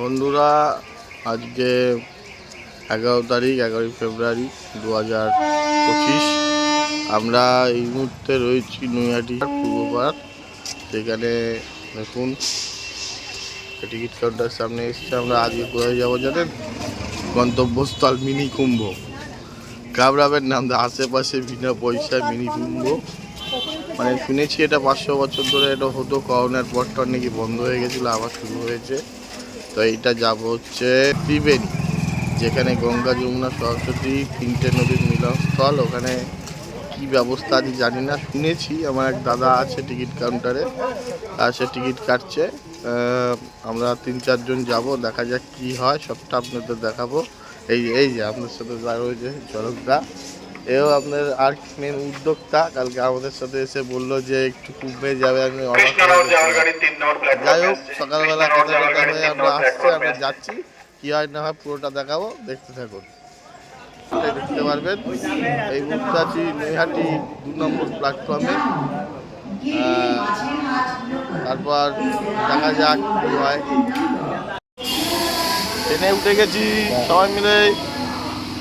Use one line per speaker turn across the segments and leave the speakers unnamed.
বন্ধুরা, আজকে এগারো তারিখ, এগারোই ফেব্রুয়ারি দু হাজার পঁচিশ। আমরা এই মুহূর্তে রয়েছি নৈহাটি পূর্বপাড় সেখানে দেখুন টিকিট কাউন্টার সামনে এসছে। আমরা আজকে কোথায় যাব জানেন? গন্তব্যস্থল মিনি কুম্ভ ঘাবড়াবেন নাম আশেপাশে বিনা পয়সায় মিনি কুম্ভ মানে শুনেছি এটা পাঁচশো বছর ধরে এটা হতো, করোনার পরটা নাকি বন্ধ হয়ে গেছিল, আবার শুরু হয়েছে। তো এইটা যাব হচ্ছে ত্রিবেণী, যেখানে গঙ্গা, যমুনা, সরস্বতী তিনটে নদীর মিলনস্থল ওখানে কি ব্যবস্থা আছে জানি না, শুনেছি। আমার এক দাদা আছে টিকিট কাউন্টারে, আর সে টিকিট কাটছে। আমরা তিন চারজন যাব, দেখা যাক কি হয়, সবটা আপনাদের দেখাবো। এই এই যে আপনার সাথে যা রয়েছে চরকদা এও আপনার আর মেন উদ্যোক্তা। কালকে আমাদের সাথে এসে বলল যে একটু কুম্ভে যাবে আমি অবাক যাই হোক সকালবেলা কথা কথা হয়ে আমরা আসছি আমরা যাচ্ছি। কি হয় না হয় পুরোটা দেখাবো দেখতে থাকুন। দেখতে পারবেন এই মুহূর্তে আছি নৈহাটি দু নম্বর প্ল্যাটফর্মে তারপর দেখা যাক কি হয়। ট্রেনে উঠে গেছি সবাই মিলে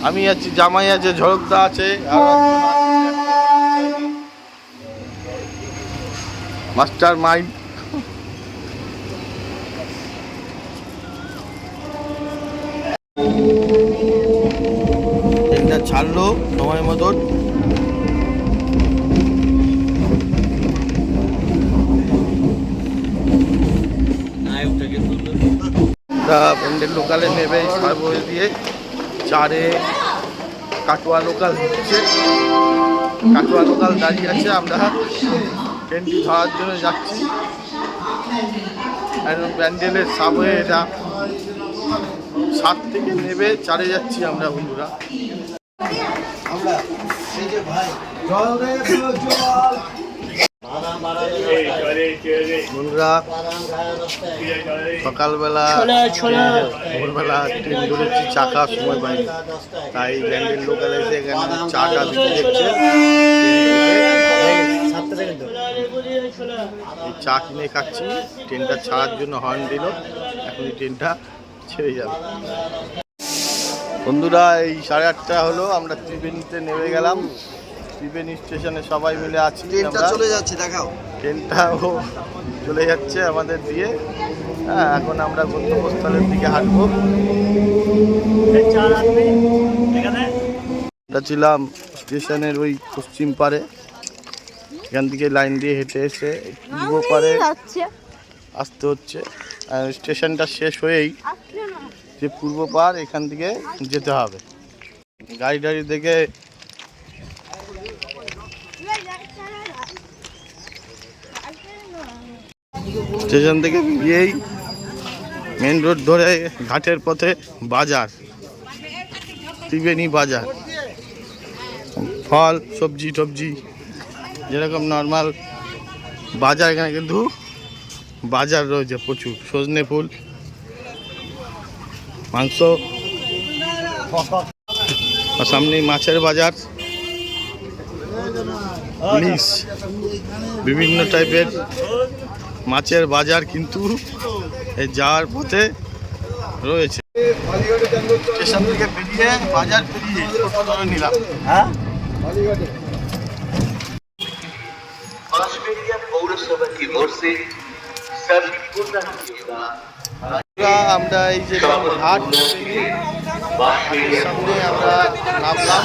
আমি আছি জামাই আছে ঝড়কদা আছে মাস্টার মাইন্ড ট্রেনটা ছাড়লো সময় মতন। প্যান্ডেল লোকালে নেবে সার্ভে দিয়ে। চারে কাটোয়া লোকাল হচ্ছে। কাটোয়া লোকাল দাঁড়িয়ে আছে আমরা। ট্রেনটি ধরার জন্য যাচ্ছি। একদম প্যান্ডেলের সামনে এটা। সাত থেকে নেবে চারে যাচ্ছি আমরা বন্ধুরা। বন্ধুরা সকালবেলা ভোরবেলা ট্রেন ধরেছি চা খাওয়ার সময় পাইনি তাই ব্যান্ডেল লোকাল এসে এখানে চাটা বিক্রি দেখছে। চা কিনে খাচ্ছি ট্রেনটা ছাড়ার জন্য হর্ন দিল। এখন ট্রেনটা ছেড়ে যাবে। বন্ধুরা এই সাড়ে আটটা হলো আমরা ত্রিবেণীতে নেমে গেলাম। ত্রিবেণী স্টেশনে সবাই মিলে আছি
ট্রেনটা
আমরা।
চলে যাচ্ছে দেখাও।
ট্রেনটাও চলে যাচ্ছে আমাদের দিয়ে। হ্যাঁ এখন আমরা গন্তব্যস্থলের দিকে হাঁটবো। আমরা ছিলাম স্টেশনের ওই পশ্চিম পারে। এখান থেকে লাইন দিয়ে হেঁটে এসে পূর্ব পারে আসতে হচ্ছে। আর স্টেশনটা শেষ হয়েই যে পূর্ব পার এখান থেকে যেতে হবে। গাড়ি টাড়ি দেখে স্টেশন থেকে বেরিয়েই মেন রোড ধরে ঘাটের পথে বাজার, ত্রিবেণী বাজার। ফল, সবজি টবজি, যেরকম নর্মাল বাজার এখানে কিন্তু বাজার রয়েছে প্রচুর। সজনে ফুল, মাংস। আর সামনেই মাছের বাজার। বিভিন্ন টাইপের মাছের বাজার কিন্তু এই যাওয়ার পথে রয়েছে স্টেশন থেকে বেরিয়ে বাজার পেরিয়ে টোটো ধরে নিলাম
ऑस्ट्रेलिया पौरसभा की ओर से सभी पूर्णांगियों
আমরা আমরা এই যে ঘাট সামনে আমরা নামলাম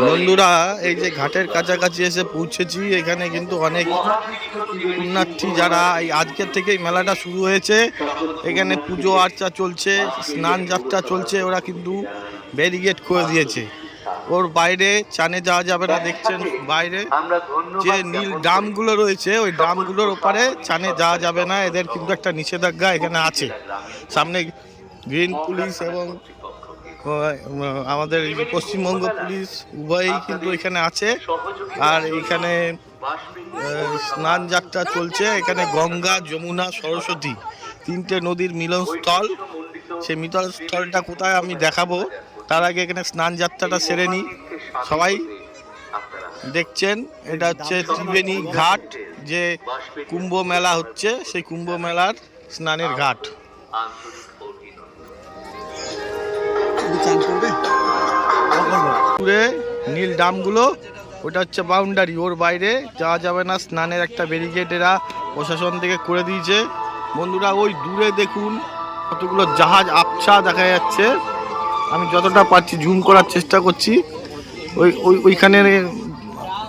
বন্ধুরা, এই যে ঘাটের কাছাকাছি এসে পৌঁছেছি, এখানে কিন্তু অনেক পুণ্যার্থী যারা এই আজকের থেকেই মেলাটা শুরু হয়েছে। এখানে পুজো আর্চা চলছে, স্নান যাত্রা চলছে, ওরা কিন্তু ব্যারিগেড করে দিয়েছে। ওর বাইরে চানে যাওয়া যাবে না, দেখছেন বাইরে। যে নীল ড্রামগুলো রয়েছে, ওই ড্রামগুলোর ওপারে চানে যাওয়া যাবে না, এদের কিন্তু একটা নিষেধাজ্ঞা এখানে আছে। সামনে গ্রিন পুলিশ এবং আমাদের পশ্চিমবঙ্গ পুলিশ উভয়ই কিন্তু এখানে আছে। আর এখানে স্নান যাত্রা চলছে। এখানে গঙ্গা, যমুনা, সরস্বতী তিনটে নদীর মিলনস্থল। সেই মিলনস্থলটা কোথায় আমি দেখাবো। তার আগে এখানে স্নান যাত্রাটা সেরে নিই। সবাই দেখছেন, এটা হচ্ছে ত্রিবেণী ঘাট, যে কুম্ভ মেলা হচ্ছে। সেই কুম্ভ মেলার স্নানের ঘাট। দূরে নীল ডামগুলো, ওটা হচ্ছে বাউন্ডারি ওর বাইরে যাওয়া যাবে না, স্নানের একটা ব্যারিকেড এরা প্রশাসন থেকে করে দিয়েছে। বন্ধুরা, ওই দূরে দেখুন, কতগুলো জাহাজ আবছা দেখা যাচ্ছে। আমি যতটা পারছি জুম করার চেষ্টা করছি। ওই ওই, ওইখানে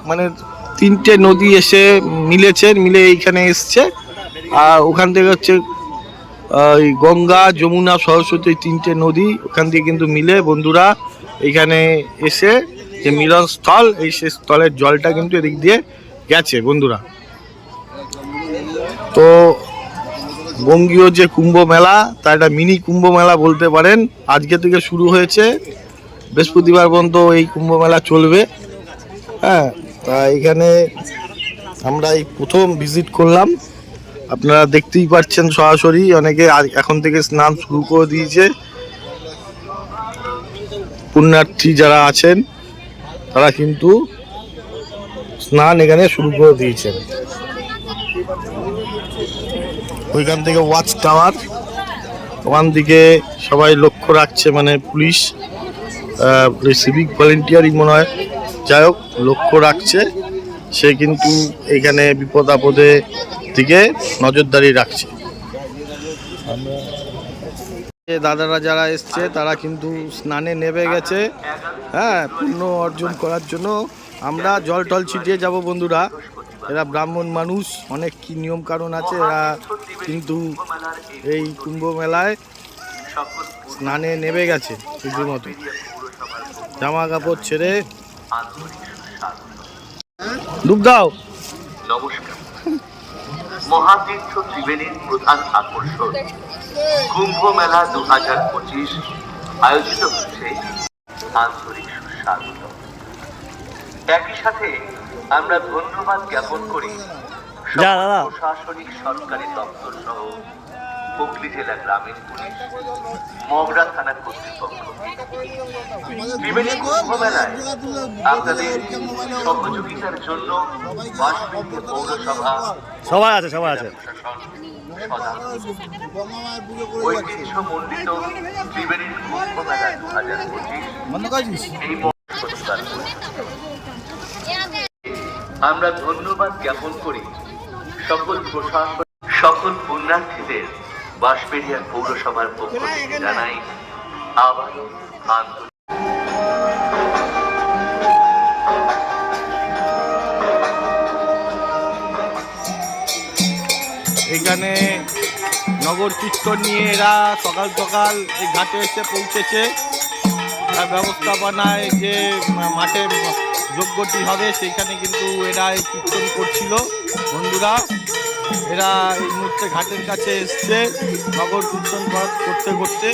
মানে তিনটে নদী এসে মিলেছে, মিলে এইখানে এসছে। আর ওখান থেকে হচ্ছে এই গঙ্গা, যমুনা, সরস্বতী তিনটে নদী ওখান দিয়ে কিন্তু মিলে বন্ধুরা এখানে এসে যে মিলনস্থল, এই সে স্থলের জলটা কিন্তু এদিক দিয়ে গেছে বন্ধুরা। তো বঙ্গীয় যে কুম্ভ মেলা, তা একটা মিনি কুম্ভ মেলা বলতে পারেন। আজকে থেকে শুরু হয়েছে। বৃহস্পতিবার পর্যন্ত এই কুম্ভ মেলা চলবে। হ্যাঁ তা এখানে আমরা এই প্রথম ভিজিট করলাম। আপনারা দেখতেই পাচ্ছেন সরাসরি, অনেকে এখন থেকে স্নান শুরু করে দিয়েছে। পুণ্যার্থী যারা আছেন, তারা কিন্তু স্নান এখানে শুরু করে দিয়েছেন। ওইখান থেকে ওয়াচ টাওয়ার, ওখান দিকে সবাই লক্ষ্য রাখছে মানে পুলিশ সিভিক ভলেন্টিয়ারই মনে হয়। যাই হোক, লক্ষ্য রাখছে। সে কিন্তু এখানে বিপদ আপদে দিকে নজরদারি রাখছে। দাদারা যারা এসছে তারা কিন্তু স্নানে নেমে গেছে। হ্যাঁ পুণ্য অর্জন করার জন্য আমরা জল টল ছিটিয়ে যাব বন্ধুরা। এরা ব্রাহ্মণ মানুষ অনেক কি নিয়ম কারণ আছে এরা কিন্তু এই কুম্ভ মেলায় স্নানে নেমে গেছে রীতিমতো জামা কাপড় ছেড়ে। ডুব দাও।
নমস্কার। মহাতীর্থ ত্রিবেণীর প্রধান আকর্ষণ। কুম্ভ মেলা দু হাজার পঁচিশ আয়োজিত হচ্ছে আন্তরিক সুস্বাগত। একই সাথে আমরা ধন্যবাদ জ্ঞাপন করি প্রশাসনিক সরকারি দপ্তর সহ হুগলি জেলা গ্রামীণ পুলিশ মগরা থানা কর্তৃপক্ষ। ত্রিবেণী কুম্ভ আপনাদের সহযোগিতার জন্য বাসবিন্দু পৌরসভা
সবাই আছে সবাই আছে।
ঐতিহ্যমণ্ডিত ত্রিবেণীর কুম্ভ দু হাজার পঁচিশ এই মহোৎসব আমরা ধন্যবাদ জ্ঞাপন করি সকল প্রশাসন সকল পুণ্যার্থীদের বাঁশবেড়িয়া পৌরসভার পক্ষ থেকে জানাই আবারও আন্তরিক
এখানে নগর কীর্তন নিয়ে এরা সকাল সকাল এই ঘাটে এসে পৌঁছেছে। তার ব্যবস্থাপনায় যে মাঠে যজ্ঞটি হবে সেইখানে কিন্তু এরা এই কীর্তন করছিল। বন্ধুরা এরা এই মুহূর্তে ঘাটের কাছে এসছে। নগর কীর্তন করা- করতে করতে।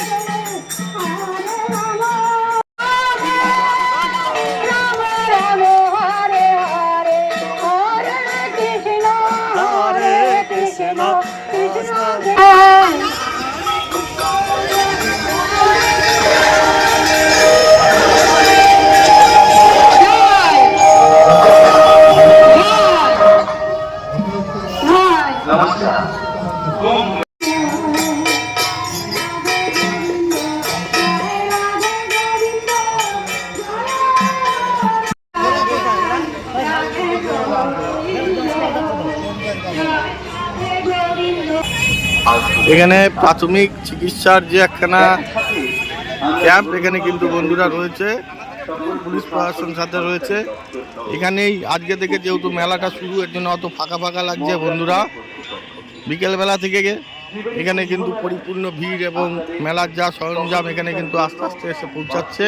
হরে
এখানে প্রাথমিক চিকিৎসার যে একখানা ক্যাম্প এখানে কিন্তু বন্ধুরা রয়েছে, পুলিশ প্রশাসন সাথে রয়েছে। এখানেই আজকে থেকে যেহেতু মেলাটা শুরু, এর জন্য অত ফাঁকা ফাঁকা লাগছে বন্ধুরা। বিকেলবেলা থেকে এখানে কিন্তু পরিপূর্ণ ভিড় এবং মেলার যা সরঞ্জাম এখানে কিন্তু আস্তে আস্তে এসে পৌঁছাচ্ছে।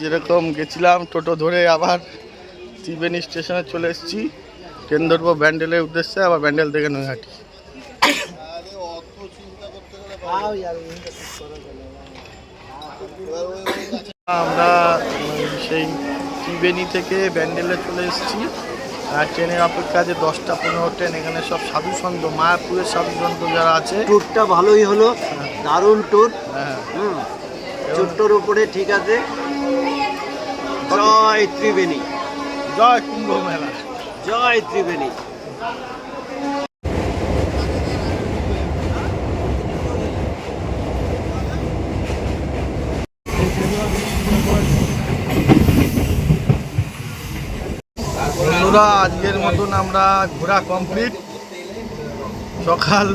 যেরকম গেছিলাম টোটো ধরে আবার ত্রিবেণী স্টেশনে চলে এসেছি। ট্রেন ধরবো ব্যান্ডেলের উদ্দেশ্যে আবার ব্যান্ডেল থেকে নৈহাটি। আমরা সেই ত্রিবেণী থেকে ব্যান্ডেলে চলে এসেছি। আর ট্রেনের অপেক্ষা আছে দশটা পনেরো ট্রেন এখানে সব সাধু সন্ত মায়াপুরের সাধু সন্ত যারা আছে।
ট্যুরটা ভালোই হলো দারুণ ট্যুর।
হ্যাঁ।
হুম ছোট্টর উপরে ঠিক আছে। জয় ত্রিবেণী।
জয় কুম্ভ মেলা।
জয় ত্রিবেণী।
আজকের মতন আমরা ঘোরা কমপ্লিট সকাল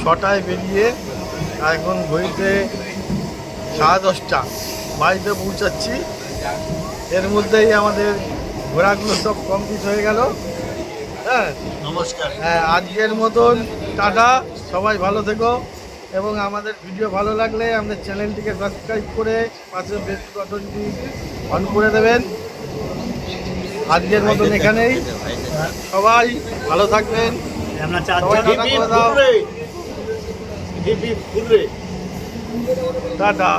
ছটায় বেরিয়ে এখন ঘড়িতে সাড়ে দশটা। বাড়িতে পৌঁছাচ্ছি। এর মধ্যেই আমাদের ঘোরাগুলো সব কমপ্লিট হয়ে গেল। হ্যাঁ?
নমস্কার।
হ্যাঁ আজকের মতন টাটা সবাই ভালো থেকো। এবং আমাদের ভিডিও ভালো লাগলে আমাদের চ্যানেলটিকে সাবস্ক্রাইব করে পাশে বেল বাটনটি অন করে দেবেন। আজকের মতন এখানেই। সবাই ভালো থাকবেন। টাটা।